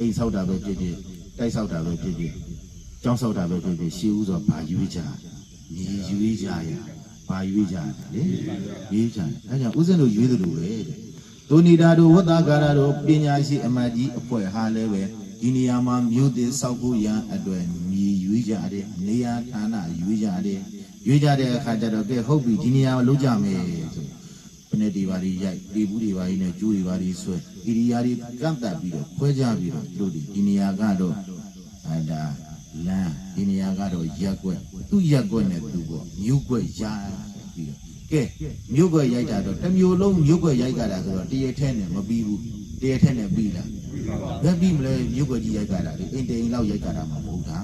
အိမ်ဆောက်တာပဲဖြစ်ဖြစ်တိုက်ဆောက်တာပဲဖြစ်ဖြစ်ကျောင်းဆောက်တာပဲဖြစ်ဖြစ်ရှေးဦးဆိုဘာရွေးကြမြေရွေးကြရဘာရွေးကြလေရွေးကြအဲကြောင့်ဦးဇင်းတို့ရွေးသလိုပဲတဲ့သူနေတာတို့ဝတ္တကာရတို့ပညာရှိအမတ်ကြီးအဖွဲ့ဟာလည်းပဲဒီနေရာမှာမြို့သစ်ဆောက်ဖို့ရန်အတွက်မြေရွေးကြတယ်နေရာဌာနရွေးကြတယ်ရွေးကြတဲ့အခါကျတော့ကဲဟုတ်ပြီဒီနေရာလုံးကြမယ်ဆို ဘယ်နဲ့ဒီပါရီရိုက်ဒီဘူးဒီပါရီနဲ့ကျိုးဒီပါရီဆွဲဣရိယာတွေကန့်တက်ပြီးတော့ခွဲကြပြီးတော့တို့ဒီဒီနေရာကတော့အဲဒါလမ်းဒီနေရာကတော့ရက်ွက်သူ့ရက်ွက်နဲ့သူပေါ့မြို့ွက်ရပြီးတော့ကဲမြို့ွက်ရိုက်တာတော့တစ်မျိုးလုံးမြို့ွက်ရိုက်ကြတာဆိုတော့တရက်ထဲနဲ့မပြီးဘူးတရက်ထဲနဲ့ပြီးလားဘယ်ပြီးမလဲမြို့ွက်ကြီးရိုက်ကြတာလေအိမ်တိန်လောက်ရိုက်ကြတာမှမဟုတ်တာ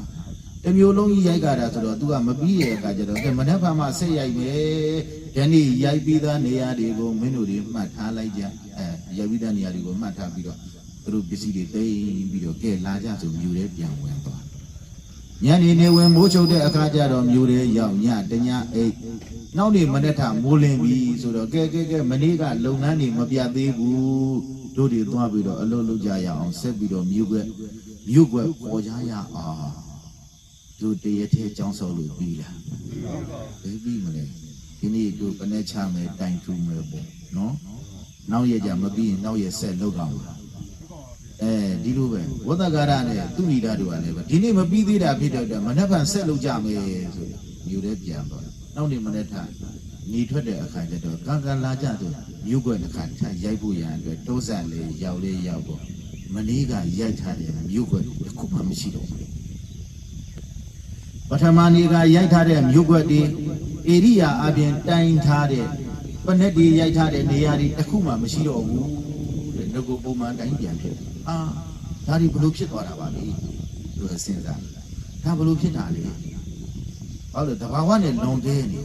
တစ်မျိုးလုံးကြီးရိုက်ကြတာဆိုတော့ तू ကမပြီးရဲ့အခါကျတော့ကဲမနေ့ကမှဆက်ရိုက်မယ် ယနေ့ရိုက်ပြီးသားနေရာတွေကိုမင်းတို့တွေမှတ်ထားလိုက်ကြအဲရိုက်ပြီးသားနေရာတွေကိုမှတ်ထားပြီးတော့သူတို့ပစ္စည်းတွေတိတ်ပြီးတော့ကဲလာကြဆိုမြို့ထဲပြန်ဝင်သွားညနေနေဝင်မိုးချုပ်တဲ့အခါကျတော့မြို့ထဲရောက်ညတညအိတ်နောက်နေ့မနေ့ကမိုးလင်းပြီဆိုတော့ကဲကဲကဲမနေ့ကလုပ်ငန်းတွေမပြတ်သေးဘူးတို့တွေသွားပြီးတော့အလုပ်လုပ်ကြရအောင်ဆက်ပြီးတော့မြို့ကွက်မြို့ကွက်ပေါ်ကြရအောင်တို့တရထဲចောင်းဆောက်လို့ပြီးလားဘယ်ပြီးမလဲ ဒီနေ့တို့ဘယ်နဲ့ချမယ်တိုင်ထူမယ်ပေါ့နော်နောက်ရကြမပြီးရင်နောက်ရဆက်လောက်တော့မှာအဲဒီလိုပဲဝတ္တကာရနဲ့သူဏိတာတို့ကလည်းပဲဒီနေ့မပြီးသေးတာဖြစ်တော့မနေ့ကဆက်လောက်ကြမယ်ဆိုမြို့ထဲပြန်တော့နောက်နေ့မနေ့ထညီထွက်တဲ့အခါကျတော့ကံကံလာကြဆိုမြို့ကွက်တစ်ခါထရိုက်ဖို့ရန်အတွက်တိုးဆန်လေးရောက်လေးရောက်ပေါ့မနေ့ကရိုက်ထားတဲ့မြို့ကွက်တစ်ခုမှမရှိတော့ဘူးပထမနေ့ကရိုက်ထားတဲ့မြို့ကွက်တွေ ဧရိယာအပြင်တိုင်ထားတဲ့ပနက်တွေရိုက်ထားတဲ့နေရာတွေတစ်ခုမှမရှိတော့ဘူးတဲ့ငကိုပုံမှန်တိုင်းပြန်ဖြစ်တယ်အာဒါတွေဘလို့ဖြစ်သွားတာပါလေသူကစဉ်းစားဒါဘလို့ဖြစ်တာလဲဟောလို့တဘာဝနဲ့လွန်ကဲနေ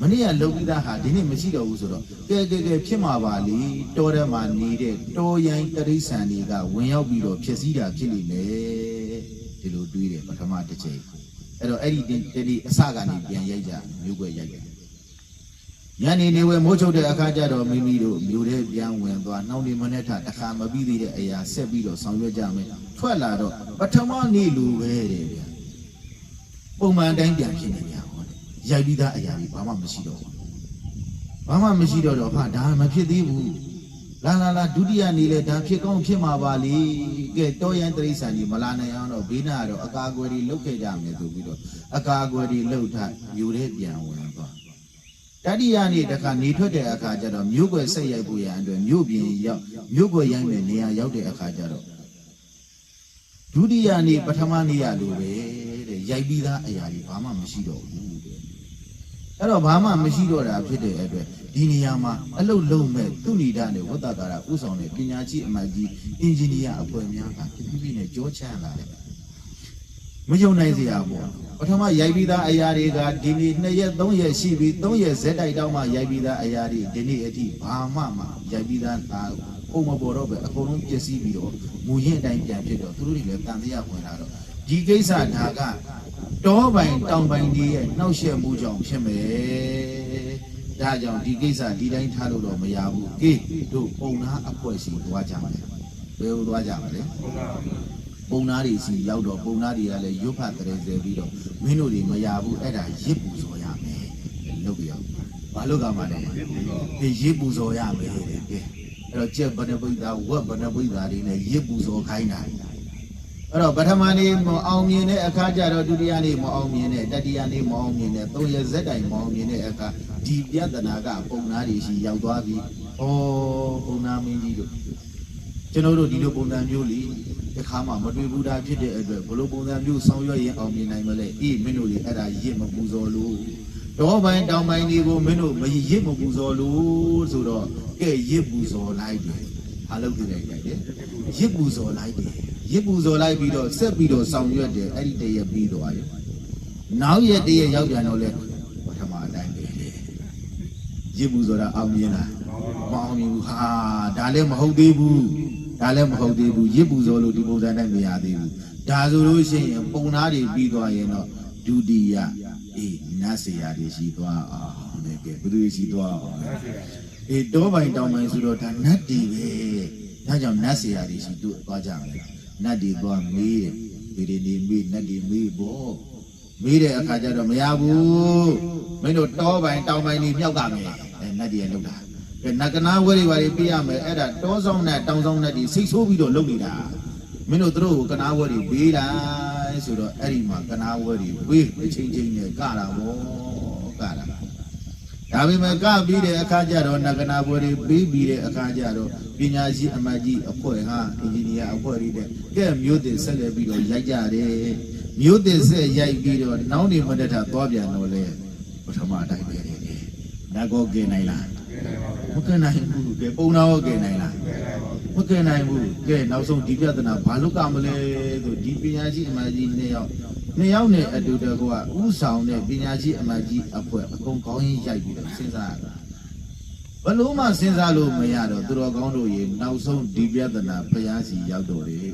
မနေ့ကလုံပြီးသားဟာဒီနေ့မရှိတော့ဘူးဆိုတော့ကဲကဲကဲဖြစ်မှာပါလေတောထဲမှာနေတဲ့တောရိုင်းတရိษံတွေကဝင်ရောက်ပြီးတော့ဖြစ်စည်းတာဖြစ်လိမ့်မယ်ဒီလိုတွေးတယ်ပထမတစ်ချိန် အဲ့တော့အဲ့ဒီတတိအစကနေပြန်ရိုက်ကြမျိုးွယ်ရိုက်တယ်ညနေနေဝဲမိုးချုပ်တဲ့အခါကျတော့မိမိတို့မျိုးထဲပြန်ဝင်သွားနှောင်းနေမနဲ့ထတစ်ခါမပြီးသေးတဲ့အရာဆက်ပြီးတော့ဆောင်ရွက်ကြမယ်ထွက်လာတော့ပထမနေ့လူပဲတဲ့ဗျာပုံမှန်အတိုင်းပြန်ဖြစ်နေကြဟောတယ်ရိုက်ပြီးသားအရာကြီးဘာမှမရှိတော့ဘူးဘာမှမရှိတော့တော့ဟာဒါမဖြစ်သေးဘူး လာလာလာဒုတိယနေ့လေဒါဖြစ်ကောင်းဖြစ်မှာပါလေကဲတောရန်တရိษံကြီးမလာနိုင်အောင်တော့ဘေးနာတော့အကာအကွယ်တွေလုတ်ခဲ့ကြမယ်ဆိုပြီးတော့အကာအကွယ်တွေလုတ်ထားယူတဲ့ပြန်ဝင်သွားတတိယနေ့တခါနေထွက်တဲ့အခါကျတော့မြို့ွယ်ဆက်ရိုက်ဖို့ရန်အတွက်မြို့ပြင်ရောက်မြို့ွယ်ရိုက်မဲ့နေရာရောက်တဲ့အခါကျတော့ဒုတိယနေ့ပထမနေ့ရလိုပဲတဲ့ရိုက်ပြီးသားအရာကြီးဘာမှမရှိတော့ဘူးတဲ့အဲ့တော့ဘာမှမရှိတော့တာဖြစ်တဲ့အတွက် ဒီနေရာမှာအလုတ်လုံးမဲ့သူဏိဒနဲ့ဝတ္တကာရဥဆောင်တဲ့ပညာရှိအမတ်ကြီးအင်ဂျင်နီယာအဖွဲ့များကတဖြည်းဖြည်းနဲ့ကြောချမ်းလာတယ်မယုံနိုင်စရာပေါ့ပထမရိုက်ပြီးသားအရာတွေကဒီနေ့2ရက်3ရက်ရှိပြီ3ရက်ဇက်တိုက်တောင်းမှရိုက်ပြီးသားအရာတွေဒီနေ့အထိဘာမှမရိုက်ပြီးသားအာပုံမပေါ်တော့ပဲအကုန်လုံးပြည့်စည်ပြီးတော့မူရင်းအတိုင်းပြန်ဖြစ်တော့သူတို့တွေလည်းတန်တရားဝင်လာတော့ဒီကိစ္စဒါကတောပိုင်တောင်ပိုင်ကြီးရဲ့နှောက်ယှက်မှုကြောင့်ဖြစ်မယ်။ ဒါကြောင့်ဒီကိစ္စဒီတိုင်းထားလို့တော့မရဘူး။ကေတို့ပုံနာအဖွဲ့စီသွားကြမယ်။ဘယ်လိုသွားကြမလဲ။ပုံနာတွေစီရောက်တော့ပုံနာတွေကလည်းရွတ်ဖတ်တဲ့စေပြီးတော့မင်းတို့တွေမရဘူးအဲ့ဒါရစ်ပူဇော်ရမယ်။လုပ်ပြအောင်။ဘာလို့ကမှလဲ။ဒီရစ်ပူဇော်ရမယ်တဲ့။ကဲအဲ့တော့ကြက်ဗနပိသာဝက်ဗနပိသာတွေနဲ့ရစ်ပူဇော်ခိုင်းတာ။ အဲ့တော့ပထမနေ့မအောင်မြင်တဲ့အခါကျတော့ဒုတိယနေ့မအောင်မြင်တဲ့တတိယနေ့မအောင်မြင်တဲ့သုံးရက်ဇက်တိုင်မအောင်မြင်တဲ့အခါဒီပြဿနာကပုံနာတွေရှိရောက်သွားပြီ။ဩပုံနာမင်းကြီးတို့ကျွန်တော်တို့ဒီလိုပုံစံမျိုးလीတခါမှမတွေ့ဘူးတာဖြစ်တဲ့အတွက်ဘလို့ပုံစံမျိုးဆောင်ရွက်ရင်အောင်မြင်နိုင်မလဲအေးမင်းတို့တွေအဲ့ဒါရစ်မပူဇော်လို့တော့ပိုင်းတောင်ပိုင်းတွေကိုမင်းတို့မရစ်မပူဇော်လို့ဆိုတော့ကဲရစ်ပူဇော်လိုက်တယ် အားလုံးသိလိုက်တယ်ရစ်ပူဇော်လိုက်တယ်ရစ်ပူဇော်လိုက်ပြီးတော့ဆက်ပြီးတော့ဆောင်ရွက်တယ်အဲ့ဒီတရပြီးတော့ရနောက်ရက်တရရောက်ပြန်တော့လေပထမအတိုင်းပဲလေရစ်ပူဇော်တာအောင်မြင်လားမအောင်မြင်ဘူးဟာဒါလည်းမဟုတ်သေးဘူးဒါလည်းမဟုတ်သေးဘူးရစ်ပူဇော်လို့ဒီပုံစံနဲ့မရသေးဘူးဒါဆိုလို့ရှိရင်ပုံသားတွေပြီးသွားရင်တော့ဒုတိယအေးနတ်ဆရာတွေရှိသွားအောင်လေကဲဘယ်သူရှိသွားအောင် အေးတောပိုင်တောင်ပိုင်ဆိုတော့ဒါနတ်တွေပဲဒါကြောင့်နတ်ဆရာတွေရှိတို့သွားကြမယ်နတ်တွေသွားမေးတယ်ဗေဒနေမေးနတ်တွေမေးပေါ့မေးတဲ့အခါကျတော့မရဘူးမင်းတို့တောပိုင်တောင်ပိုင်တွေမြောက်ကမယ်အဲနတ်တွေလောက်တာကဲနဂနာဝဲတွေပါတွေပြရမယ်အဲ့ဒါတောဆောင်နဲ့တောင်ဆောင်နဲ့ဒီစိတ်ဆိုးပြီးတော့လုပ်နေတာမင်းတို့တို့ကိုကနာဝဲတွေပေးလိုက်ဆိုတော့အဲ့ဒီမှာကနာဝဲတွေပေးအချင်းချင်းနဲ့ကတာဗောကတာ ဒါပေမဲ့ကပြီးတဲ့အခါကျတော့နဂနာဘွယ်တွေပြီးပြီးတဲ့အခါကျတော့ပညာရှိအမတ်ကြီးအဖွဲ့ဟာအင်ဂျင်နီယာအဖွဲ့တွေတဲ့ကဲမျိုးတင်ဆက်လက်ပြီးတော့ရိုက်ကြတယ်မျိုးတင်ဆက်ရိုက်ပြီးတော့နောင်းနေမတက်တာသွားပြန်တော့လေပထမအတိုင်းပဲတယ်နတ်ကောကင်နိုင်လားမကင်နိုင်ဘူးကဲပုံနာရောကင်နိုင်လားမကင်နိုင်ဘူးကဲနောက်ဆုံးဒီပြဿနာဘာလို့ကမလဲဆိုဒီပညာရှိအမတ်ကြီးနှစ်ယောက် နှစ်ယောက်နဲ့အတူတကွာဥဆောင်တဲ့ပညာရှိအမတ်ကြီးအဖွဲ့အကုန်ကောင်းရင်ရိုက်ပြီးတော့စဉ်းစားရတာဘလို့မှစဉ်းစားလို့မရတော့သူတော်ကောင်းတို့ရေနောက်ဆုံးဒီပြဿနာဖျားစီရောက်တော့တယ်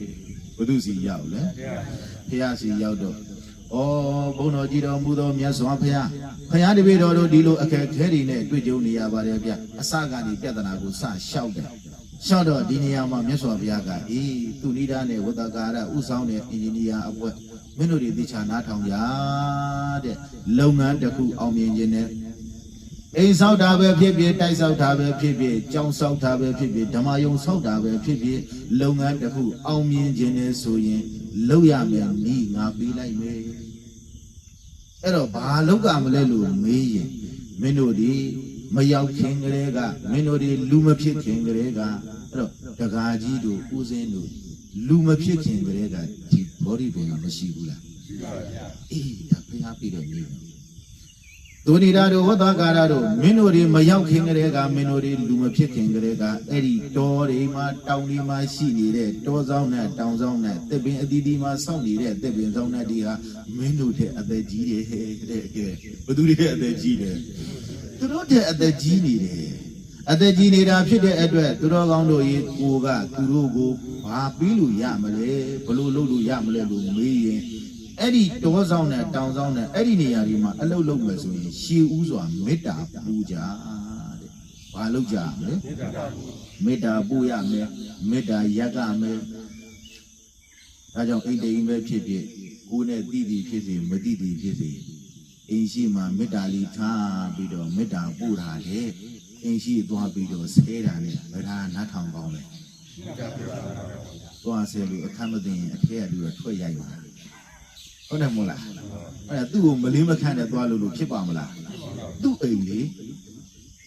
ဘုသူစီရောက်လဲဖျားစီရောက်တော့ဩဘုန်းတော်ကြီးတော်မူသောမြတ်စွာဘုရားဖျားတပည့်တော်တို့ဒီလိုအခက်ခဲတွေနဲ့တွေ့ကြုံနေရပါတယ်ဗျအစကနေပြဿနာကိုစလျှောက်တယ် လျှောက်တော့ဒီနေရာမှာမြတ်စွာဘုရားကအေးသူနိဒာနဲ့ဝတ္တကာရဥဆောင်တဲ့အင်ဂျင်နီယာအဖွဲ့မင်းတို့တွေသိချာနားထောင်ကြတဲ့လုပ်ငန်းတစ်ခုအောင်မြင်ခြင်းနဲ့အိမ်ဆောက်တာပဲဖြစ်ဖြစ်တိုက်ဆောက်တာပဲဖြစ်ဖြစ်ကြောင်ဆောက်တာပဲဖြစ်ဖြစ်ဓမ္မယုံဆောက်တာပဲဖြစ်ဖြစ်လုပ်ငန်းတစ်ခုအောင်မြင်ခြင်းနဲ့ဆိုရင်လုပ်ရမယ်နီးငါပေးလိုက်မယ်အဲ့တော့ဘာလုပ်ကမလဲလို့မေးရင်မင်းတို့ဒီ မရောက်ခင်ကလေးကမင်းတို့ဒီလူမဖြစ်ခင်ကလေးကအဲ့တော့တကာကြီးတို့ဦးစင်းတို့လူမဖြစ်ခင်ကလေးကဒီ body ဘုံကမရှိဘူးလားရှိပါဗျာအေးဒါဖျားပြတဲ့နေသူဏိရာတို့ဝတ္တကာရတို့မင်းတို့တွေမရောက်ခင်ကလေးကမင်းတို့တွေလူမဖြစ်ခင်ကလေးကအဲ့ဒီတောတွေမှာတောင်တွေမှာရှိနေတဲ့တောဆောင်နဲ့တောင်ဆောင်နဲ့တစ်ပင်အသီးသီးမှာစောင့်နေတဲ့တစ်ပင်ဆောင်နဲ့ဒီဟာမင်းတို့တဲ့အသက်ကြီးတယ်ဟဲ့တဲ့ကဲဘသူတွေတဲ့အသက်ကြီးတယ် သူတို့တဲ့အသက်ကြီးနေတယ်အသက်ကြီးနေတာဖြစ်တဲ့အတွက်သူတော်ကောင်းတို့ရေကိုကသူတို့ကိုဘာပြီးလို့ရမလဲဘလို့လုပ်လို့ရမလဲလို့မေးရင်အဲ့ဒီတောဆောင်နဲ့တောင်ဆောင်နဲ့အဲ့ဒီနေရာတွေမှာအလုတ်လုပ်မယ်ဆိုရင်ရှေးဥစွာမေတ္တာပူကြတဲ့။ဘာလုပ်ကြမလဲ။မေတ္တာပူရမယ်။မေတ္တာရက်ကမယ်။ဒါကြောင့်အိတ်တိမ်ပဲဖြစ်ဖြစ်ကိုယ်နဲ့တိတိဖြစ်စေမတိတိဖြစ်စေ အိမ်ရှိမှမေတ္တာလေးထားပြီးတော့မေတ္တာပူတာလေအိမ်ရှိသွားပြီးတော့ဆဲတာနဲ့ဗဒါနားထောင်ကောင်းတယ်။သွားဆဲလို့အခမ်းမသိရင်အထက်ကလူကထွက်ရိုက်ပါဟုတ်တယ်မို့လားအဲ့ဒါသူ့ကိုမလေးမခန့်နဲ့သွားလို့လို့ဖြစ်ပါမလားသူ့အိမ်လေ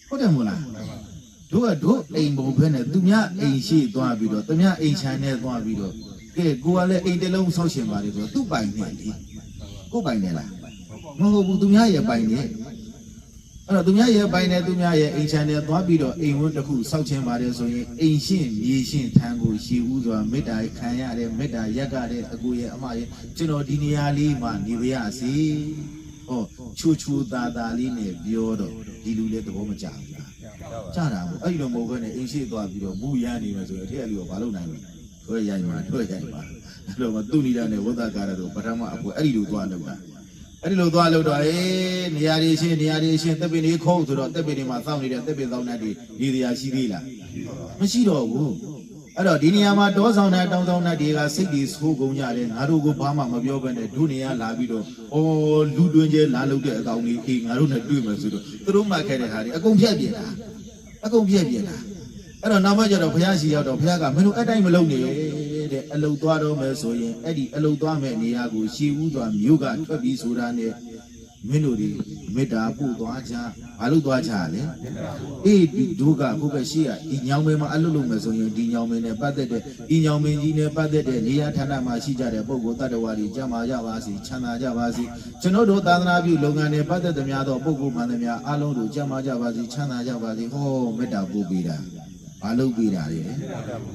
ဟုတ်တယ်မို့လားတို့ကတို့အိမ်ပုံဖဲနဲ့သူများအိမ်ရှိသွားပြီးတော့သူများအိမ်ချမ်းနဲ့သွားပြီးတော့ကဲကိုကလည်းအိမ်တစ်လုံးဆောက်ရှင်ပါလေဆိုတော့သူ့ပိုင်နဲ့လေကို့ပိုင်နဲ့လား မဟုတ်ဘူးသူများရဲ့ပိုင်နဲ့အဲ့တော့သူများရဲ့ပိုင်နဲ့သူများရဲ့အိမ်ချမ်းနဲ့သွားပြီးတော့အိမ်ဝန်းတစ်ခုဆောက်ခြင်းပါတယ်ဆိုရင်အိမ်ရှင်းမြေရှင်းထမ်းကိုရှည်ဦးစွာမေတ္တာခံရတဲ့မေတ္တာရက်ကြတဲ့အကိုရဲ့အမရဲ့ကျွန်တော်ဒီနေရာလေးမှာနေပါရစေဟောချူချူတာတာလေးနဲ့ပြောတော့ဒီလူလည်းသဘောမကျဘူးလားကျတာပေါ့အဲ့လိုမဟုတ်ဘဲနဲ့အိမ်ရှိသွားပြီးတော့ဘူးရမ်းနေမယ်ဆိုရင်အထက်ကလူကဘာလုပ်နိုင်လဲထွဲရိုက်မှာထွဲရိုက်မှာအဲ့လိုမှသူ့နေတာနဲ့ဝတ္တကာရတို့ပထမအပွဲအဲ့ဒီလိုသွားလောက်တာ အဲ့ဒီလိုသွားလို့တော့အေးနေရာတွေရှင်းနေရာတွေရှင်းတက်ပင်တွေခုံးဆိုတော့တက်ပင်တွေမှာစောင့်နေတဲ့တက်ပင်သောင်းတဲ့တွေနေတရားရှိသေးလားမရှိတော့ဘူးအဲ့တော့ဒီနေရာမှာတောဆောင်တဲ့တောင်ဆောင်တဲ့တွေကစိတ်တွေဆိုးကုန်ကြတယ်ငါတို့ကဘာမှမပြောဘဲနဲ့ဒုနေရာလာပြီးတော့ဩလူတွင်ကျဲလာလို့တဲ့အကောင်ကြီးအေးငါတို့နဲ့တွေ့မယ်ဆိုတော့သူတို့မှခဲ့တဲ့ဟာတွေအကုန်ဖြတ်ပြတာအကုန်ဖြတ်ပြတာ အဲ့တော့နောက်မှကျတော့ဘုရားရှိရောက်တော့ဘုရားကမင်းတို့အဲ့တိုင်းမလုပ်နဲ့တဲ့အလုတ်သွားတော့မယ်ဆိုရင်အဲ့ဒီအလုတ်သွားမဲ့နေရာကိုရှည်ဦးစွာမြို့ကထွက်ပြီးဆိုတာနဲ့မင်းတို့ဒီမေတ္တာပို့သွားကြဘာလို့သွားကြလဲအေးဒီဒုကဘုကရှိရဒီညောင်မင်းမှာအလုတ်လုပ်မယ်ဆိုရင်ဒီညောင်မင်းနဲ့ပတ်သက်တဲ့ဒီညောင်မင်းကြီးနဲ့ပတ်သက်တဲ့နေရာဌာနမှာရှိကြတဲ့ပုဂ္ဂိုလ်တ attva တွေကြမှာကြပါစေချမ်းသာကြပါစေကျွန်တော်တို့သာသနာပြုလုပ်ငန်းနဲ့ပတ်သက်သမျှသောပုဂ္ဂိုလ်မှန်သမျှအားလုံးတို့ကြမှာကြပါစေချမ်းသာကြပါစေဟောမေတ္တာပို့ပေးတာ ဘာလုပ်ပေးတာလဲ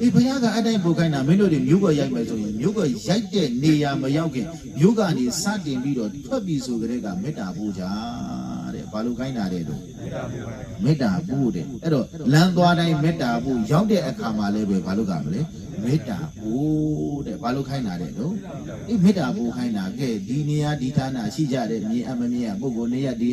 အေးဘုရားကအတိုင်းပို့ခိုင်းတာမင်းတို့တွေမြို့ကရိုက်မယ်ဆိုရင်မြို့ကရိုက်တဲ့နေရာမရောက်ခင်မြို့ကနေစတင်ပြီးတော့ထွက်ပြီးဆိုကြတဲ့ကမေတ္တာပို့ကြတဲ့ဘာလို့ခိုင်းတာလဲတော့မေတ္တာပို့တယ်အဲ့တော့လမ်းသွားတိုင်းမေတ္တာပို့ရောက်တဲ့အခါမှာလည်းပဲဘာလို့ကမလဲမေတ္တာပို့တဲ့ဘာလို့ခိုင်းတာလဲတော့အေးမေတ္တာပို့ခိုင်းတာကဲဒီနေရာဒီဌာနရှိကြတဲ့မြေအမမြေရပုဂ္ဂိုလ်နေရဒီ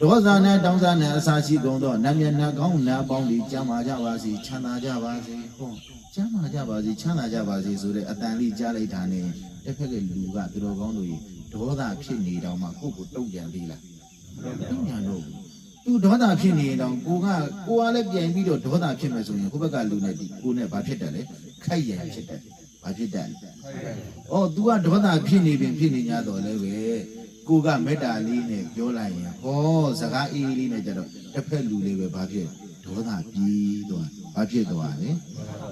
ဒေါသနဲ့တောင်းစားနဲ့အစာရှိကုန်တော့နတ်မျက်နှာကောင်းနာပေါင်းဒီကြမ်းပါကြပါစေချမ်းသာကြပါစေဟောကျမ်းမာကြပါစေချမ်းသာကြပါစေဆိုတဲ့အတန်လေးကြားလိုက်တာနဲ့တစ်ဖက်ကလူကသူတော်ကောင်းတို့ဒေါသဖြစ်နေတော့မှကိုယ့်ကိုတုံ့ပြန်သေးလားတုံ့ပြန်တော့သူဒေါသဖြစ်နေတော့ကိုကကိုကလည်းပြန်ပြီးတော့ဒေါသဖြစ်မယ်ဆိုရင်ကိုယ့်ဘက်ကလူနဲ့ဒီကိုနဲ့ဘာဖြစ်တယ်လဲခိုက်ရန်ဖြစ်တယ်ဘာဖြစ်တယ်ဩ तू ကဒေါသဖြစ်နေပြင်ဖြစ်နေ냐တော့လဲပဲ ကိုကမေတ္တာလေးနဲ့ပြောလိုက်ရင်ဟောစကားအေးလေးနဲ့ကြတော့တစ်ဖက်လူလေးပဲဘာဖြစ်ဒေါသပြီးတော့ဘာဖြစ်သွားလဲ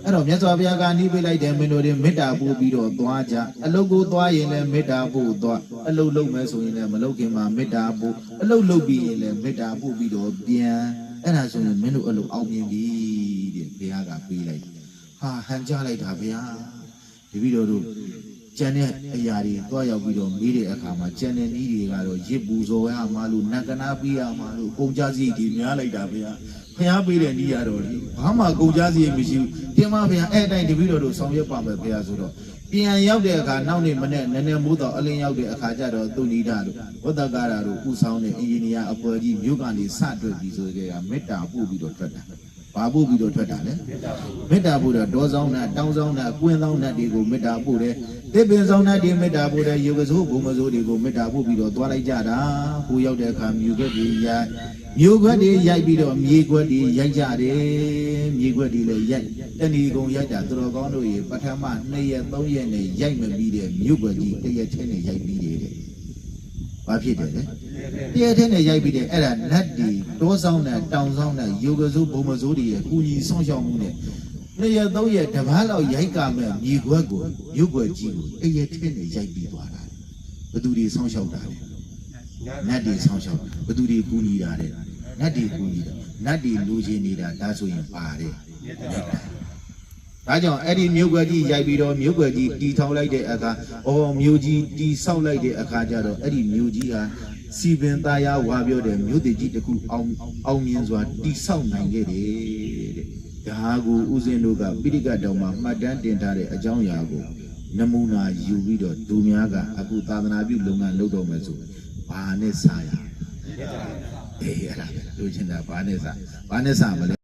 အဲ့တော့မြတ်စွာဘုရားကနှီးပေးလိုက်တယ်မင်းတို့တွေမေတ္တာပို့ပြီးတော့သွားကြအလုတ်ကိုသွားရင်လည်းမေတ္တာပို့သွားအလုတ်လုပ်မယ်ဆိုရင်လည်းမလုပ်ခင်မှာမေတ္တာပို့အလုတ်လုပ်ပြီးရင်လည်းမေတ္တာပို့ပြီးတော့ပြန်အဲ့ဒါဆိုရင်မင်းတို့အဲ့လိုအောင်မြင်ပြီတဲ့ဘုရားကပေးလိုက်ဟာဟန်ကြလိုက်တာဘုရားတပည့်တော်တို့ ကျန်တဲ့အရာတွေသွားရောက်ပြီးတော့မေးတဲ့အခါမှာကျန်တဲ့နည်းတွေကတော့ရစ်ပူဇော်ရမှာလို့နတ်ကနာပေးရမှာလို့ကုန်ကြစည်တွေများလိုက်တာဘုရားဖះပေးတဲ့နေရတော့လေဘာမှကုန်ကြစည်မရှိဘူးတင်မဖះအဲ့အတိုင်းတပည့်တော်တို့ဆောင်ရွက်ပါမယ်ဖះဆိုတော့ပြန်ရောက်တဲ့အခါနောက်နေ့မနေ့နည်းနည်းမိုးတော့အလင်းရောက်တဲ့အခါကျတော့သူဏိဒတို့ဝတ္တကာရတို့ဥဆောင်တဲ့အင်ဂျင်နီယာအဖွဲ့ကြီးမြို့ကနေစတွေ့ပြီးဆိုကြတာမေတ္တာပို့ပြီးတော့ထွက်တာ ဘာပို့ပြီးတော့ထွက်တာလဲမေတ္တာပို့တော့ဒေါဆောင်နဲ့တောင်းဆောင်နဲ့ကွင်းဆောင်နဲ့တွေကိုမေတ္တာပို့တယ်သစ်ပင်ဆောင်နဲ့ဒီမေတ္တာပို့တယ်ယောဂစိုးဘုံမစိုးတွေကိုမေတ္တာပို့ပြီးတော့သွားလိုက်ကြတာဟိုရောက်တဲ့အခါမြို့ခွက်ကြီးရမြို့ခွက်တွေရိုက်ပြီးတော့မြေခွက်တွေရိုက်ကြတယ်မြေခွက်တွေလည်းရိုက်တဏီကုံရိုက်တာသူတော်ကောင်းတို့ရေပထမ2ရက်3ရက်နဲ့ရိုက်မပြီးတဲ့မြို့ခွက်ကြီးတစ်ရက်ချင်းနဲ့ရိုက်ပြီးတယ်တဲ့ ဘာဖြစ်တယ်လဲတရက်ချင်းနဲ့ရိုက်ပြီးတယ်အဲ့ဒါနတ်ဒီတောဆောင်နဲ့တောင်ဆောင်နဲ့ယောဂစိုးဘုံမစိုးတွေရဲ့ကုညီဆောင်ရှောက်မှုနဲ့နှစ်ရက်သုံးရက်တပားလောက်ရိုက်ကမဲ့မြေခွက်ကိုမြို့ခွက်ကြီးကိုတရက်ချင်းနဲ့ရိုက်ပြီးသွားတာဘသူတွေဆောင်ရှောက်တာလဲနတ်တွေဆောင်းရှောက်ဘသူတွေကူညီတာတဲ့နတ်တွေကူညီတာနတ်တွေလူချင်းနေတာဒါဆိုရင်ပါတယ် ဒါကြောင့်အဲ့ဒီမြို့ွယ်ကြီးရိုက်ပြီးတော့မြို့ွယ်ကြီးတီထောင်လိုက်တဲ့အခါအော်မြို့ကြီးတီဆောက်လိုက်တဲ့အခါကျတော့အဲ့ဒီမြို့ကြီးဟာစီပင်သားရဝါပြောတဲ့မြို့တည်ကြီးတစ်ခုအောင်အောင်မြင်စွာတီဆောက်နိုင်ခဲ့တယ်တဲ့ဒါကိုဦးဇင်းတို့ကပိဋကတ်တော်မှာမှတ်တမ်းတင်ထားတဲ့အကြောင်းအရာကိုနမူနာယူပြီးတော့သူများကအခုသာသနာပြုလုပ်ငန်းလုပ်တော့မယ်ဆိုဘာနဲ့စားရအေးအဲ့ဒါပဲလူချင်းတာဘာနဲ့စားဘာနဲ့စားမလဲ